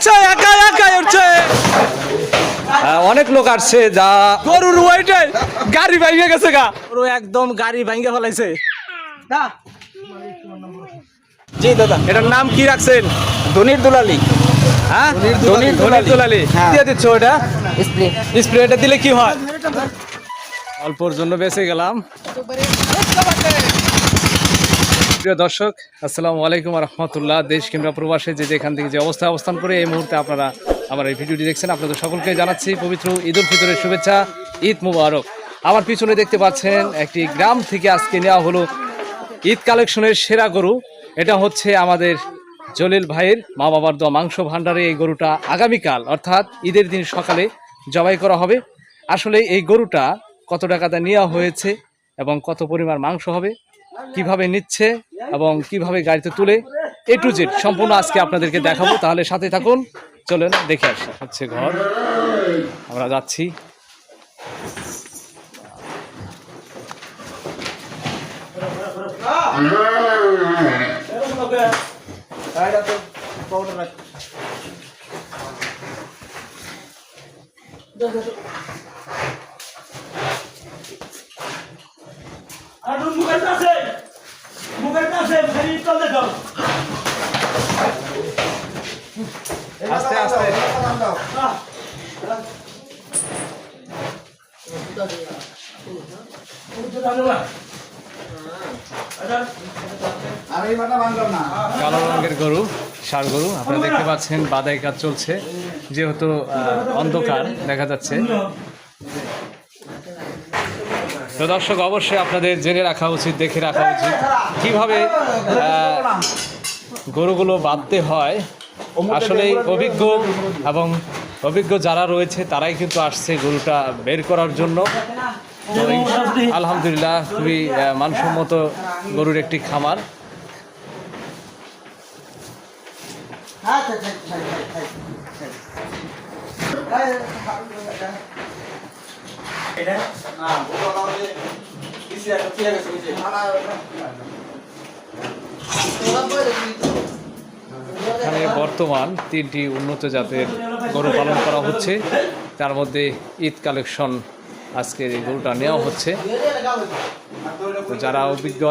উঠছে একা একা উঠছে। আহ, অনেক লোক আসছে যা। গরুর ওয়াইটে গাড়ি ভেঙে গেছে গা। গরু একদম গাড়ি ভেঙে ফেলাইছে। জি দাদা এটার নাম কি রাখছেন? ধনির দুলালি। হ্যাঁ? ধনির দুলালি। ধনির দুলালি। হ্যাঁ। দিয়ে দিচ্ছ ওটা? স্প্রে। স্প্রেটা দিলে কি হয়? অল্পর জন্য বেঁচে গেলাম। প্রিয় দর্শক, আসসালামু আলাইকুম রহমতুল্লাহ দেশ কিংবা প্রবাসে যে যেখান থেকে যে অবস্থায় অবস্থান করে, এই মুহূর্তে আপনারা আমার এই ভিডিওটি দেখছেন। আপনাদের সকলকে জানাচ্ছি পবিত্র ঈদ উল ফিতরের শুভেচ্ছা, ঈদ মুবারক। আমার পিছনে দেখতে পাচ্ছেন, একটি গ্রাম থেকে আজকে নেওয়া হলো ঈদ কালেকশনের সেরা গরু। এটা হচ্ছে আমাদের জলিল ভাইয়ের মা বাবার দোয়া মাংস ভাণ্ডারে এই গরুটা আগামীকাল, অর্থাৎ ঈদের দিন সকালে জবাই করা হবে। আসলে এই গরুটা কত টাকাতে নেওয়া হয়েছে এবং কত পরিমাণ মাংস হবে কীভাবে নিচ্ছে এবং কীভাবে গাড়িতে তুলে এ টু জেড সম্পূর্ণ আজকে আপনাদেরকে দেখাবো। তাহলে সাথে থাকুন। চলেন, দেখে আসি। হচ্ছে ঘর। আমরা যাচ্ছি। আস্তে আস্তে। কালো রঙের গরু ষাড় গরু আপনারা দেখতে পাচ্ছেন বাদাই কাজ চলছে যেহেতু অন্ধকার দেখা যাচ্ছে। তো দর্শক, অবশ্যই আপনাদের জেনে রাখা উচিত, দেখে রাখা উচিত কীভাবে গরুগুলো বাঁধতে হয়। আসলে অভিজ্ঞ এবং অভিজ্ঞ যারা রয়েছে, তারাই কিন্তু আসছে গরুটা বের করার জন্য। আলহামদুলিল্লাহ, খুবই মানসম্মত গরুর একটি খামার। এখানে বর্তমান তিনটি উন্নত জাতের গরু পালন করা হচ্ছে। তার মধ্যে ঈদ কালেকশন আজকের এই গরুটা নেওয়া হচ্ছে। তো যারা অভিজ্ঞ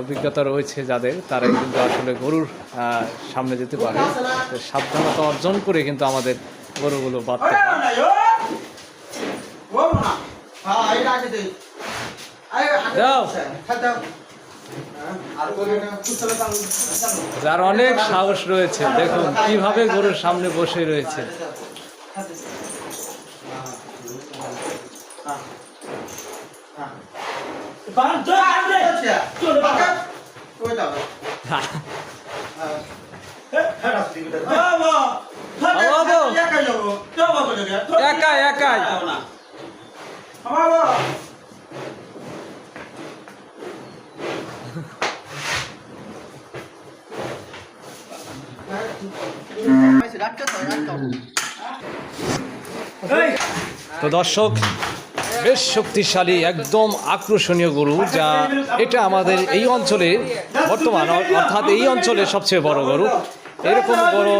অভিজ্ঞতা রয়েছে যাদের তারাই কিন্তু আসলে গরুর সামনে যেতে পারে। তো সাবধানতা অর্জন করে কিন্তু আমাদের গরুগুলো বাঁধতে হয় দাও। যার অনেক সাহস রয়েছে দেখুন কীভাবে গরুর সামনে বসে রয়েছে। একাই একাই তো দর্শক বেশ শক্তিশালী একদম আকর্ষণীয় গরু যা এটা আমাদের এই অঞ্চলে বর্তমান অর্থাৎ এই অঞ্চলে সবচেয়ে বড় গরু। এরকম বড়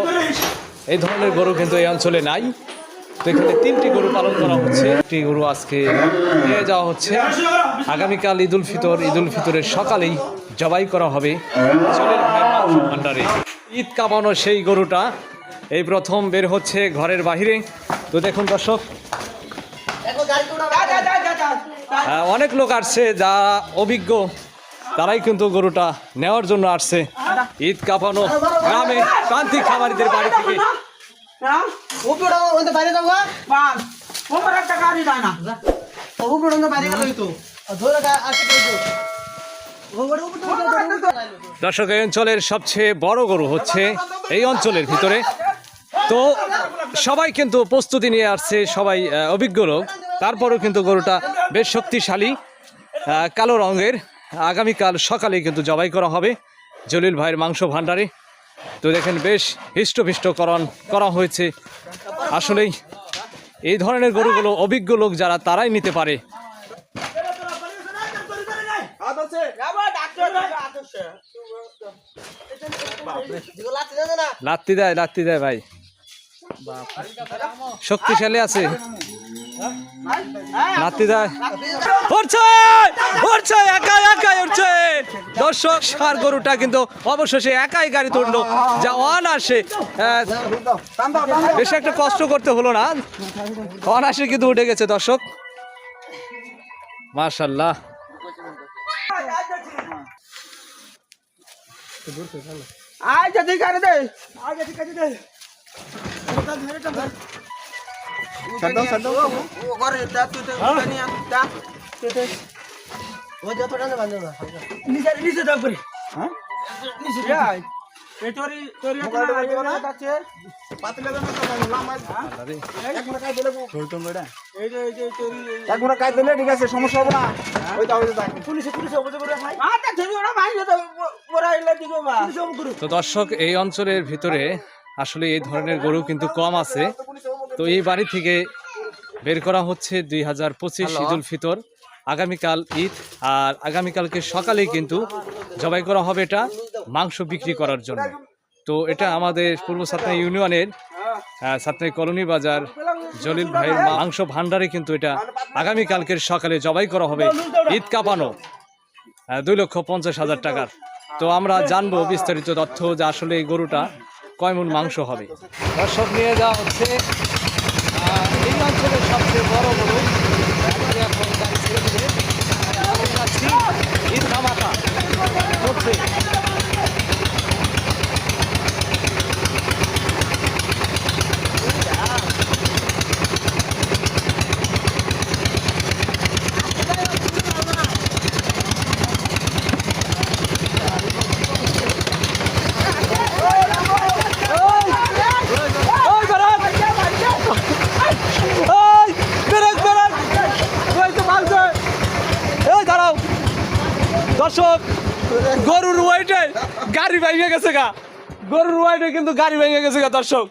এই ধরনের গরু কিন্তু এই অঞ্চলে নাই। তো এখানে তিনটি গরু পালন করা হচ্ছে। একটি গরু আজকে নিয়ে যাওয়া হচ্ছে। আগামীকাল ঈদ উল ফিতর ঈদ উল ফিতরের সকালেই জবাই করা হবে। ভাণ্ডারে ঈদ কামানো সেই গরুটা এই প্রথম বের হচ্ছে ঘরের বাহিরে। তো দেখুন দর্শক অনেক লোক আসছে যা অভিজ্ঞ। তারাই কিন্তু গরুটা নেওয়ার জন্য আসছে। ঈদ কাঁপানো গ্রামে প্রান্তিক খামারিদের বাড়ি থেকে। দর্শক এই অঞ্চলের সবচেয়ে বড় গরু হচ্ছে এই অঞ্চলের ভিতরে। তো সবাই কিন্তু প্রস্তুতি নিয়ে আসছে সবাই অভিজ্ঞ লোক। তারপরেও কিন্তু গরুটা বেশ শক্তিশালী কালো রঙের। আগামীকাল সকালে কিন্তু জবাই করা হবে জলিল ভাইয়ের মাংস ভাণ্ডারে। তো দেখেন বেশ হৃষ্টপিষ্টকরণ করা হয়েছে। আসলেই এই ধরনের গরুগুলো অভিজ্ঞ লোক যারা তারাই নিতে পারে। লাত্তি দেয় লাত্তি দেয় ভাই। শক্তিশালী আছে। নাতি দেয় উঠছে উঠছে একাই একাই উঠছে দর্শক, সার গরুটা কিন্তু অবশেষে একাই গাড়ি তুললো। যা অনাসে বেশি একটা কষ্ট করতে হলো না। অনাসে কিন্তু উঠে গেছে দর্শক। মাশাল্লাহ আয় যদি করে দে আয় যদি করে দে। ছাড় ছাড় ও করে দা তুই তো জানি দা তুই তো ও যত টাকা বাঁধো না নিচে নিচে দাও করে। হ্যাঁ? নিচে আয় এই তোরি তোরি মোবাইল বাজে না আছে পাতলে না তো লামা এক মুঠা কাই দিলে বলতাম বেটা। এই যে এই যে তোরি এক মুঠা কাই দিলে ঠিক আছে সমস্যা হবে না। ওই দাও ওই দাও পুলিশে পুলিশে অবজে করে ভাই। ভাই তো ওরা এলে দিগো বা তো দর্শক এই অঞ্চলের ভিতরে আসলে এই ধরনের গরু কিন্তু কম আছে। তো এই বাড়ি থেকে বের করা হচ্ছে দুই হাজার পঁচিশ ঈদুল ফিতর। আগামীকাল ঈদ আর আগামীকালকে সকালেই কিন্তু জবাই করা হবে এটা মাংস বিক্রি করার জন্য। তো এটা আমাদের পূর্ব সাতনা ইউনিয়নের সাতনাই কলোনি বাজার জলিল ভাইয়ের মাংস ভান্ডারে কিন্তু এটা আগামীকালকের সকালে জবাই করা হবে। ঈদ কাঁপানো দুই লক্ষ পঞ্চাশ হাজার টাকার। তো আমরা জানব বিস্তারিত তথ্য যে আসলে এই গরুটা কয় মন মাংস হবে? দর্শক, নিয়ে যাওয়া হচ্ছে। এই অঞ্চলের সবচেয়ে বড় বড় এখন যাচ্ছি ঈদ ধামাকা হচ্ছে ওই বেরান! ওই, বেরান, বেরান! ওই তো মারছে! এই দাঁড়াও দর্শক গরুর ওয়াইটে গাড়ি ভেঙে গেছে গা। গরুর ওয়াইটে কিন্তু গাড়ি ভেঙে গেছে গা দর্শক।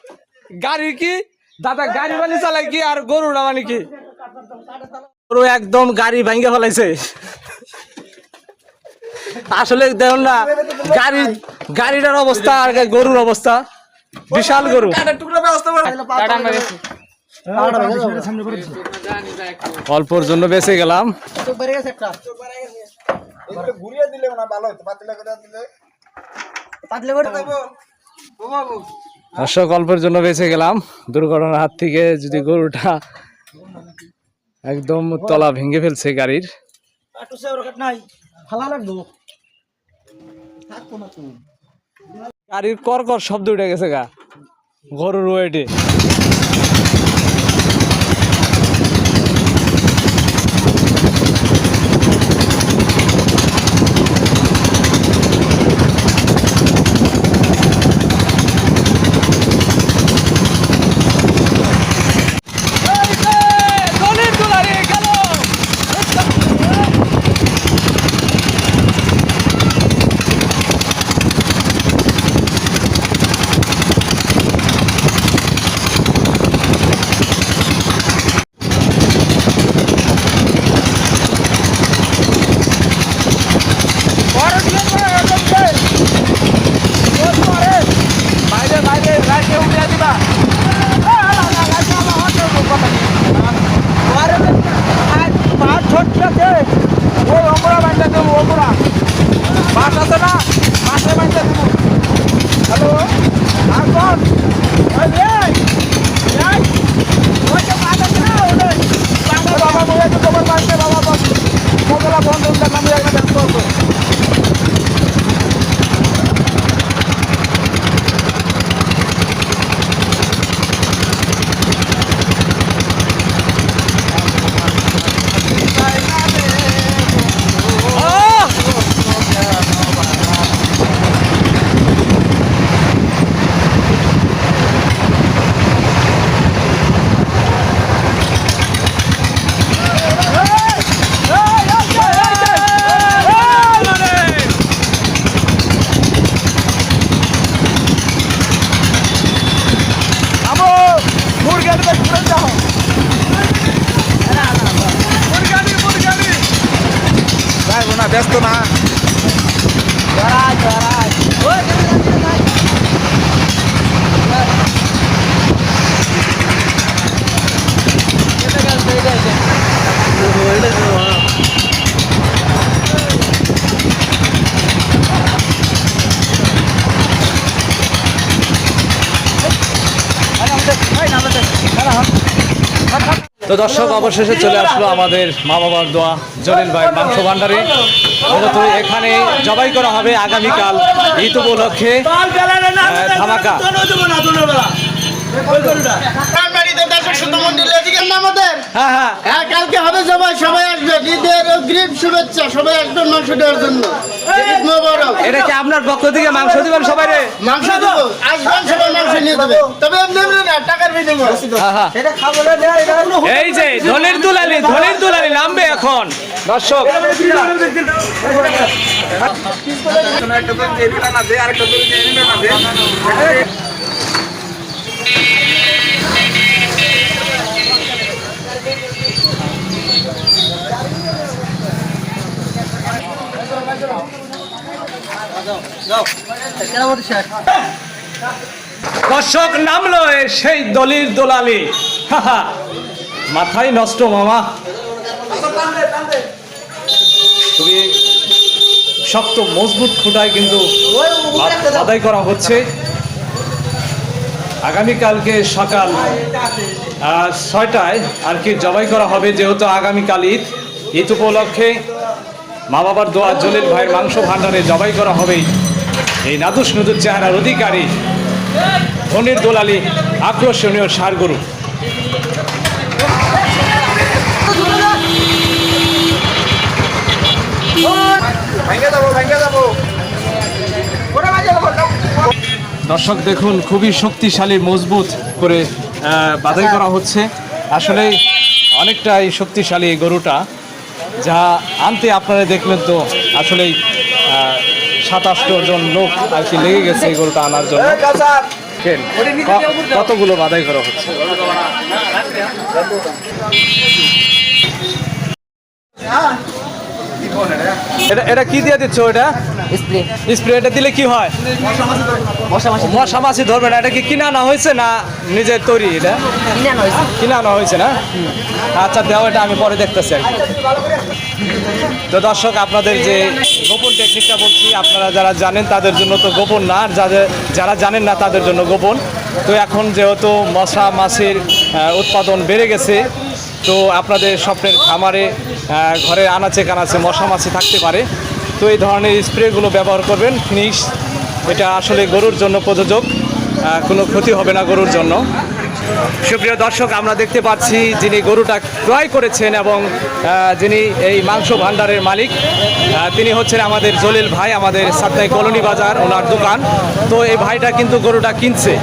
গাড়ি কি? দাদা গাড়ি বানি চালায় কি আর গরুটা মানে কি? গরু একদম গাড়ি ভেঙে ফেলাইছে। আসলে দেখুন না গাড়ি গাড়িটার অবস্থা আর গরুর অবস্থা। বিশাল গরু। অল্পর জন্য বেঁচে গেলাম। ঘুরিয়ে দিলে না ভালো হতো পাতলে করে দিলে। পাতলে করে দেবো বাবু। দর্শক অল্পের জন্য বেঁচে গেলাম। দুর্ঘটনার হাত থেকে যদি গরুটা একদম তলা ভেঙে ফেলছে গাড়ির। গাড়ির ওর নাই ভালো লাগবো। থাকব না তুমি গাড়ির কর শব্দ উঠে গেছে গা। গরুর ওয়েটে। তো দর্শক অবশেষে চলে আসলো আমাদের মা বাবার দোয়া জলিল ভাই মাংস ভান্ডারে। মূলত এখানে জবাই করা হবে আগামীকাল ঈদ উপলক্ষে। ধামাকা। হ্যাঁ হ্যাঁ। হ্যাঁ কালকে হবে সবাই সবাই ঈদের শুভেচ্ছা সবাই আসবে মাংস দেওয়ার জন্য। এটা কি আপনার পক্ষ থেকে মাংস দিবেন সবাই রে? মাংস দেবো। আসবেন সবাই মাংস নিয়ে দেবে তবে এমনি এমনি না টাকার বিনিময়। হ্যাঁ হ্যাঁ। খাব না দেয়া এটা হলো এই যে ধনির দুলালি ধনির দুলালি নামবে এখন। দর্শক। কেরামতি দর্শক নামলো সেই দলির দোলালি। মাথায় নষ্ট মামা। খুবই শক্ত, মজবুত খুঁটায় কিন্তু আদায় করা হচ্ছে। আগামীকালকে সকাল ছয়টায় আর কি জবাই করা হবে, যেহেতু আগামীকাল ঈদ। ঈদ উপলক্ষে মা বাবার দোয়া জলিল ভাইয়ের মাংস ভাণ্ডারে জবাই করা হবে। এই নাদুস নুদুর চেহারার অধিকারী ধনির দোলালি আকর্ষণীয় সার গরু দর্শক দেখুন, খুবই শক্তিশালী, মজবুত করে বাধাই করা হচ্ছে। আসলে অনেকটাই শক্তিশালী গরুটা। যা আনতে আপনারা দেখলেন তো আসলেই সাত আষ্ট জন লোক আর কি লেগে গেছে এই গরুটা আনার জন্য। কতগুলো বাধাই করা হচ্ছে? এটা এটা কি দিয়ে দিচ্ছ এটা? স্প্রে। স্প্রেটা দিলে কি হয়? মশা মাছি ধরবে না এটা কি কিনে আনা হয়েছে না নিজের তৈরি এটা? কিনে আনা হয়েছে। কিনে আনা হয়েছে না? আচ্ছা দেওয়া এটা আমি পরে দেখতেছি আর তো দর্শক আপনাদের যে গোপন টেকনিকটা বলছি আপনারা যারা জানেন তাদের জন্য তো গোপন না আর যাদের যারা জানেন না তাদের জন্য গোপন। তো এখন যেহেতু মশা মাছির উৎপাদন বেড়ে গেছে তো আপনাদের স্বপ্নের খামারে ঘরে আনাচে কানাচে মশা মাছি থাকতে পারে। তো এই ধরনের স্প্রেগুলো ব্যবহার করবেন, ফিনিশ। এটা আসলে গরুর জন্য প্রযোজক কোনো ক্ষতি হবে না গরুর জন্য। সুপ্রিয় দর্শক, আমরা দেখতে পাচ্ছি যিনি গরুটা ক্রয় করেছেন এবং যিনি এই মাংস ভাণ্ডারের মালিক তিনি হচ্ছেন আমাদের জলিল ভাই, আমাদের সাপ্তাহিক কলোনি বাজার, ওনার দোকান। তো এই ভাইটা কিন্তু গরুটা কিনছে।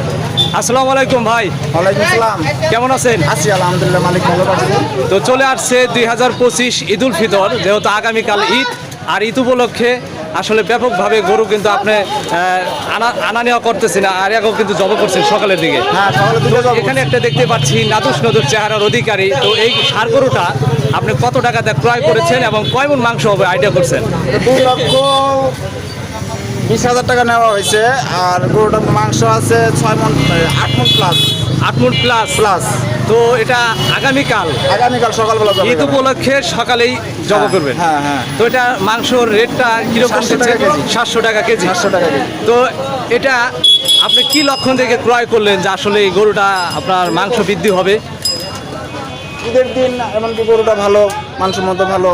আসসালামু আলাইকুম ভাই। ওয়ালাইকুম আসসালাম কেমন আছেন? আছি আলহামদুলিল্লাহ মালিক ভালো আছে। তো চলে আসছে দুই হাজার পঁচিশ ঈদুল ফিতর যেহেতু আগামীকাল ঈদ আর ঈদ উপলক্ষে আসলে ব্যাপকভাবে গরু কিন্তু আপনি আনা আনা নেওয়া করতেছেন না আর আগেও কিন্তু জব করছেন সকালের দিকে। হ্যাঁ এখানে একটা দেখতে পাচ্ছি নাদুস নদুর চেহারার অধিকারী। তো এই সার গরুটা আপনি কত টাকাতে ক্রয় করেছেন এবং কয় মন মাংস হবে আইডিয়া করছেন? লক্ষ বিশ হাজার টাকা নেওয়া হয়েছে আর গরুটার মাংস আছে ছয় মন আট মন প্লাস আট মন প্লাস প্লাস তো এটা আগামীকাল? আগামীকাল সকালবেলা ঈদ উপলক্ষে সকালেই জব হ্যাঁ, করবেন? হ্যাঁ, হ্যাঁ। তো এটা মাংসর রেটটা কীরকম 700 টাকা কেজি। সাতশো টাকা কেজি। সাতশো টাকা কেজি। তো এটা আপনি কি লক্ষণ দেখে ক্রয় করলেন যে আসলে এই গরুটা আপনার মাংস বৃদ্ধি হবে? ঈদের দিন এমনকি গরুটা ভালো মাংসের মধ্যে ভালো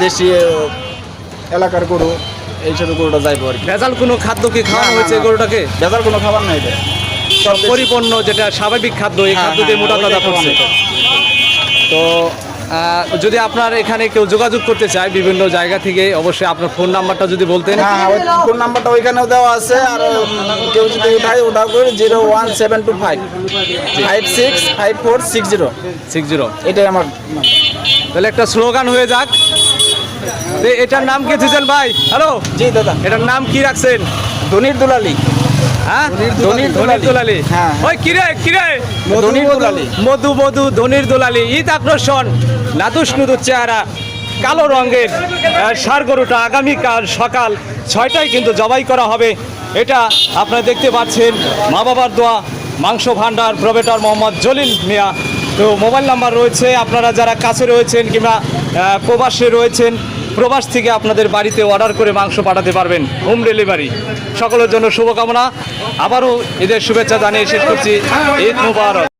দেশি এলাকার গরু। এইসব গরুটা যাইবো আর কি। ভেজাল কোনো খাদ্য কি খাওয়ানো হয়েছে গরুটাকে? ভেজাল কোনো খাবার নাই এটা সব পরিপূর্ণ যেটা স্বাভাবিক খাদ্য এই হ্যাঁ, খাদ্য দিয়ে হ্যাঁ, মোটা তাজা খাওয়ানো তো যদি আপনার এখানে কেউ যোগাযোগ করতে চায় বিভিন্ন জায়গা থেকে অবশ্যই আপনার ফোন নাম্বারটা যদি বলতেন। হ্যাঁ ফোন নাম্বারটা ওইখানেও দেওয়া আছে আর কেউ যদি উঠায় ওটা করে zero one seven two five. Five six five four six zero. Six zero এটাই আমার তাহলে একটা স্লোগান হয়ে যাক। এটার নাম কি দিয়েছেন ভাই? হ্যালো জি দাদা। এটার নাম কি রাখছেন? ধনির দুলালি। হ্যাঁ? ধনির দুলালি। হ্যাঁ। ওই কিরে কিরে ধনির দুলালি। মধু মধু ধনির দোলালি। ঈদ আকর্ষণ নাদুস নুদুর চেহারা। কালো রঙের ষাঁড় গরুটা আগামীকাল সকাল ছয়টায় কিন্তু জবাই করা হবে। এটা আপনারা দেখতে পাচ্ছেন। মা বাবার দোয়া মাংস ভান্ডার প্রবেটার মোহাম্মদ জলিল মিয়া। তো মোবাইল নাম্বার রয়েছে। আপনারা যারা কাছে রয়েছেন কিংবা প্রবাসে রয়েছেন প্রবাস থেকে আপনাদের বাড়িতে অর্ডার করে মাংস পাঠাতে পারবেন হোম ডেলিভারি সকলের জন্য শুভকামনা। আবারও ঈদের শুভেচ্ছা জানিয়ে শেষ করছি। ঈদ মুবারক।